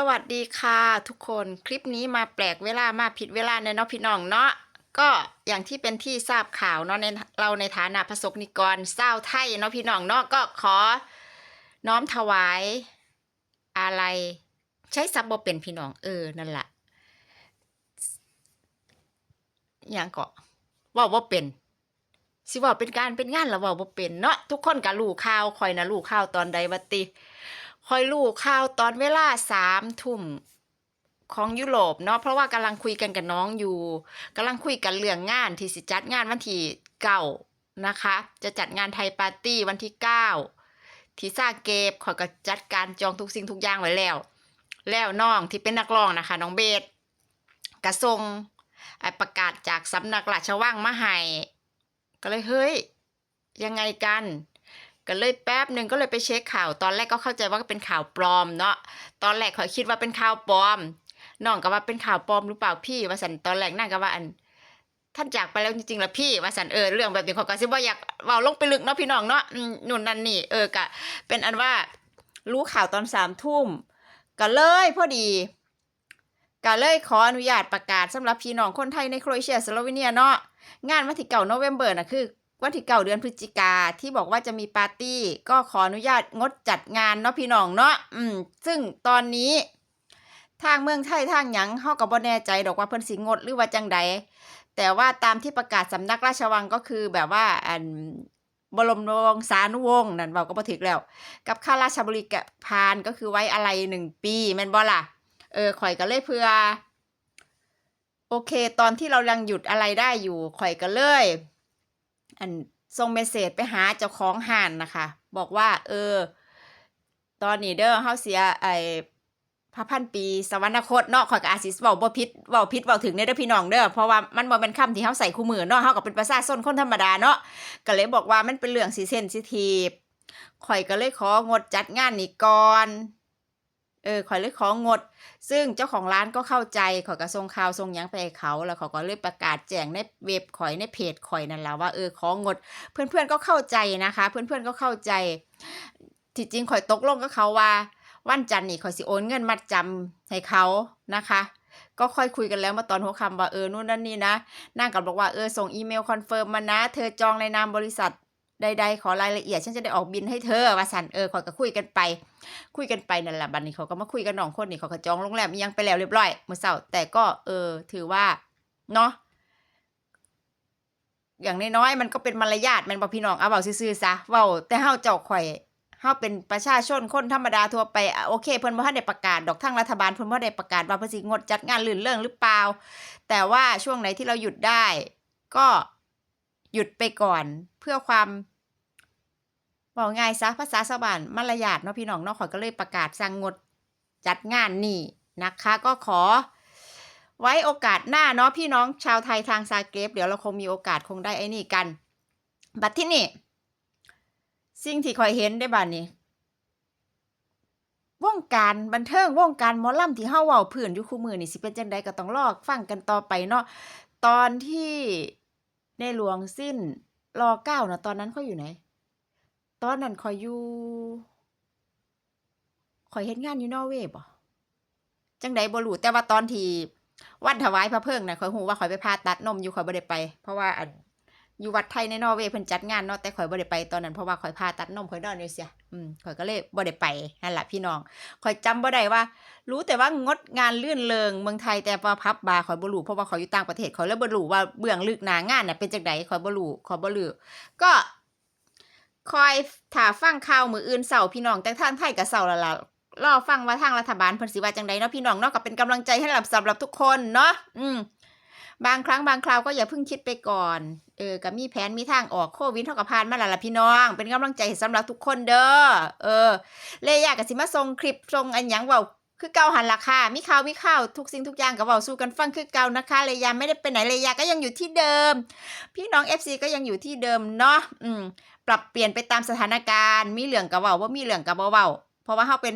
สวัสดีค่ะทุกคนคลิปนี้มาแปลกเวลามาผิดเวลาเนาะพี่น้องเนาะก็อย่างที่เป็นที่ทราบข่าวเนาะในเราในฐานะพระสงฆ์นิกรเศร้าไทยเนาะพี่น้องเนาะก็ขอ น้อมถวายอะไร ใช้ซับบเป็นพี่น้องเออนั่นแหละอย่างก็ว่าบ่เป็นสิว่าเป็นการเป็นงานแล้วว่าบ่เป็นเนาะทุกคนก็รู้ข่าวคอยนะรู้ข่าวตอนใดวัติ คอยรู้ข่าวตอนเวลาสามทุ่มของยุโรปเนาะเพราะว่ากำลังคุยกันกับน้องอยู่กำลังคุยกันเรื่องงานที่สิจัดงานวันที่เก้านะคะ จะจัดงานไทยปาร์ตี้วันที่เก้าที่ซาเก็บขอยก็จัดการจองทุกสิ่งทุกอย่างไว้แล้ว แล้วน้องที่เป็นนักร้องนะคะ น้องเบสกระทรงประกาศจากสำนักราชวังมาให้ก็เลยเฮ้ย ยังไงกัน ก็เลยแป๊บหนึ่งก็เลยไปเช็คข่าว ตอนแรกก็เข้าใจว่าเป็นข่าวปลอมเนาะตอนแรกขอยคิดว่าเป็นข่าวปลอมน้องก็ว่าเป็นข่าวปลอมหรือเปล่าพี่ว่าสันตอนแรกนั่งก็ว่าอัน ท่านจากไปแล้วจริงๆแล้วพี่ว่าสันเออเรื่องแบบนี้เขาก็ซิว่าอยากเว้าลงไปลึกเนาะพี่น้องเนาะอืมนู่นนั่นนี่เออกะ เป็นอันว่ารู้ข่าวตอนสามทุ่มก็เลยพอดีก็เลยขออนุญาตประกาศสำหรับพี่น้องคนไทยในโครเอเชียสโลวีเนียเนาะงานวันที่เก่าโนเวมเบอร์นะคือ วันที่เก่าเดือนพฤศจิกาที่บอกว่าจะมีปาร์ตี้ ก็ขออนุญาตงดจัดงานเนาะพี่น้องเนาะอืม ซึ่งตอนนี้ ทางเมืองไทยทางหยังเฮาก็บ่แน่ใจดอกว่าเพิ่นสิงดหรือว่าจังใดแต่ว่าตามที่ประกาศสำนักราชวังก็คือแบบว่าอันบรมวงศานุวงศ์นั่นเว้าก็บ่ถึกแล้ว กับข้าราชบริพารก็คือไว้อะไรหนึ่งปีแม่นบ่ล่ะเออข่อยก็เลยเพื่อ โอเค ตอนที่เรายังหยุดอะไรได้อยู่ข่อยก็เลย อันส่งเมสเซจไปหาเจ้าของห้านนะคะ บอกว่า เออ ตอนนี้เด้อเฮาเสียไอ้พระพันปีสวรรคตเนาะข่อยก็อาจสิเว้าบ่ผิดเว้าผิดเว้าถึงเด้อพี่น้องเด้อเพราะว่ามันบ่เป็นคำที่เฮาใส่คู่มือเนาะเฮาก็เป็นประชาชนคนธรรมดาเนาะก็เลยบอกว่ามันเป็นเรื่องสิเซนซิทีฟข่อยก็เลยของดจัดงานนี้ก่อน เออข่อยเลยของงด ซึ่งเจ้าของร้านก็เข้าใจข่อยก็ส่งข่าวส่งยังไปเขา แล้วเขาก็เลยประกาศแจ้งในเว็บข่อยในเพจข่อยนั่นแหละว่าเออของงด เพื่อนๆก็เข้าใจนะคะ เพื่อนๆก็เข้าใจ ที่จริงข่อยตกลงกับเขาว่า วันจันทร์นี่ข่อยสิโอนเงินมัดจำให้เขานะคะก็ค่อยคุยกันแล้วมื่อตอนหัวคำว่าเออนู่นนั่นนี่นะนางก็บอกว่าเออส่งอีเมลคอนเฟิร์มมานะ เธอจองในนามบริษัท ใดๆขอรายละเอียด ฉันจะได้ออกบินให้เธอว่าสันเออขอยก็คุยกันไป คุยกันไปนั่นแหละบัดนี้เขาก็มาคุยกันน้องคนนี่เขาก็จองโรงแรมยังไปแล้วเรียบร้อยเมื่อเช้าแต่ก็เออ ถือว่าเนาะอย่างน้อยๆมันก็เป็นมารยาทแมันบ่พี่น้องเอาเว้าซื่อๆซะเว้าแต่เฮาเจ้าข่อยเฮาเป็นประชาชนคนธรรมดาทั่วไปโอเคเพิ่นบ่ทันได้ประกาศดอกทางรัฐบาลเพิ่นบ่ได้ประกาศว่าเพิ่นสิงดจัดงานลื่นเริงหรือเปล่า แต่ว่าช่วงไหนที่เราหยุดได้ ก็ หยุดไปก่อนเพื่อความบอกง่ายซะภาษาชาวบ้านมารยาทเนาะพี่น้องเนาะขอยก็เลยประกาศสั่งงดจัดงานนี่นะคะ ก็ขอ ไว้โอกาสหน้าเนาะพี่น้องชาวไทยทางซาเกฟเดี๋ยวเราคงมีโอกาสคงได้ไอ้นี่กัน บัดที่นี่ สิ่งที่คอยเห็นได้บ้านนี้วงการบันเทิงวงการมอลล่ำที่เฮาเว้าพื้นอยู่คู่มือนี่สิเป็นจังไดก็ต้องรอกฟังกันต่อไปเนาะตอนที่ ในหลวงสิ้นรอเก้านะตอนนั้นเขาอยู่ไหน ตอนนั้นคอยอยู่คอยเฮ็ดงานอยู่นอร์เวย์บ่จังใดบ่รู้แต่ว่าตอนที่วันถวายพระเพิ่งน่ะคอยฮู้ว่าคอยไปผ่าตัดนมอยู่คอยบ่ได้ไป เพราะว่า อยู่วัดไทยในนอร์เวย์เพิ่นจัดงานเนาะแต่ข่อยบ่ได้ไปตอนนั้นเพราะว่าข่อยผ่าตัดนมข่อยนอนอยู่เสียอืมข่อยก็เลยบ่ได้ไปนั่นแหละพี่น้องข่อยจำบ่ได้ว่า รู้แต่ว่างดงานลื่นเริงเมืองไทยแต่ว่าพับบาร์ข่อยบ่รู้เพราะว่าข่อยอยู่ต่างประเทศข่อยเลยบ่รู้ว่าเบื้องลึกหน้างานน่ะเป็นจังไดข่อยบ่รู้ข่อยบ่รู้ก็คอยถ้าฟังข่าวมื้ออื่นเช้าพี่น้องแต่ทางไทยก็เช้าแล้วล่ะรอฟังว่าทางรัฐบาลเพิ่นสิว่าจังไดเนาะพี่น้องเนาะก็เป็นกำลังใจให้สำหรับทุกคนเนาะอืม บางครั้งบางคราวก็อย่าเพิ่งคิดไปก่อน เออก็มีแผนมีทางออกโควิดเท่ากับผ่านมาแล้วล่ะพี่น้อง เป็นกำลังใจสำหรับทุกคนเด้อ เออ เลยอยากกับสิมาส่งคลิปส่งอันยังเว้าคือเก่าหันราคามีข่าวมีข่าวทุกสิ่งทุกอย่างก็เว้าสู้กันฟังคือเก่านะคะ เลยยาไม่ได้ไปไหนเลยยาก็ยังอยู่ที่เดิม พี่น้อง FC ก็ยังอยู่ที่เดิมเนาะอืมปรับเปลี่ยนไปตามสถานการณ์ มีเรื่องก็เว้าว่ามีเรื่องก็บ่เว้าเพราะว่าเฮาเป็น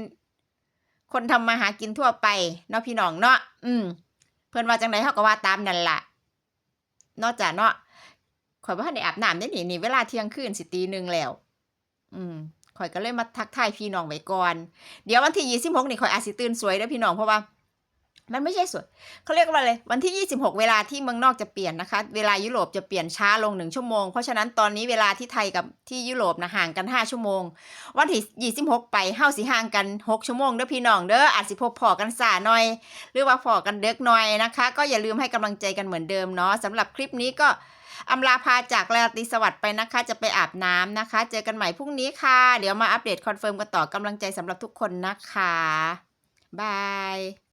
คนทำมาหากินทั่วไปเนาะพี่น้องเนาะอืม เพื่อนว่าจังไดเขาก็ว่าตามนั่นละนอกจากเนาะข่อยว่าในอาบน้ำได้นี่นี่เวลาเที่ยงคืนสิตีหนึ่งแล้ว อืมข่อยก็เลยมาทักทายพี่น้องไว้ก่อน เดี๋ยววันที่26นี่ข่อยอาจสิตื่นสวยเด้อพี่น้องเพราะว่า มันไม่ใช่สวยเขาเรียกว่าอะไรวันที่ 26 เวลาที่เมืองนอกจะเปลี่ยนนะคะ เวลายุโรปจะเปลี่ยนช้าลงหนึ่งชั่วโมง เพราะฉะนั้นตอนนี้เวลาที่ไทยกับที่ยุโรปนะห่างกัน 5 ชั่วโมง วันที่26 ไปเฮาสิห่างกัน 6 ชั่วโมงเด้อพี่น้องเด้ออาจสิพบพอกันสาหน่อย หรือว่าพอกันเด็กหน่อยนะคะ ก็อย่าลืมให้กำลังใจกันเหมือนเดิมเนาะสำหรับคลิปนี้ก็อำลาพาจากราตรีสวัสดิ์ไปนะคะ จะไปอาบน้ำนะคะ เจอกันใหม่พรุ่งนี้ค่ะ เดี๋ยวมาอัปเดตคอนเฟิร์มกันต่อกำลังใจสำหรับทุกคนนะคะบาย